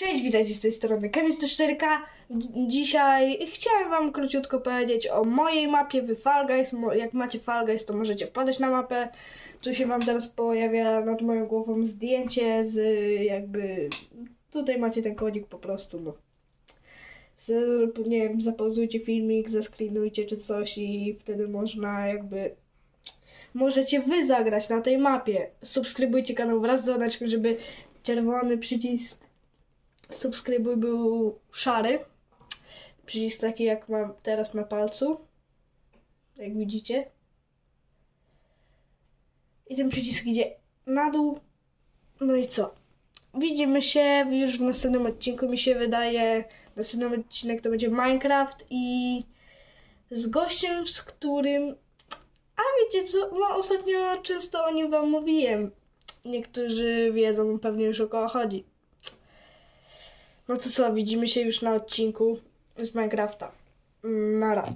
Cześć, witajcie z tej strony Kemist4K. Dzi- Dzisiaj chciałem wam króciutko powiedzieć o mojej mapie w Fall Guys. Jak macie Fall Guys, to możecie wpadać na mapę. Tu się wam teraz pojawia nad moją głową zdjęcie z jakby... Tutaj macie ten kodzik po prostu, no. Z, nie wiem, zapauzujcie filmik, zeskrinujcie czy coś i wtedy można jakby... Możecie wy zagrać na tej mapie. Subskrybujcie kanał wraz z dzwoneczkiem, żeby czerwony przycisk subskrybuj był szary. Przycisk taki jak mam teraz na palcu. Jak widzicie. I ten przycisk idzie na dół. No i co? Widzimy się już w następnym odcinku, mi się wydaje. Następny odcinek to będzie Minecraft i z gościem, z którym. A wiecie co? No ostatnio często o nim wam mówiłem. Niektórzy wiedzą pewnie już o kogo chodzi. No to co, widzimy się już na odcinku z Minecrafta. Nara.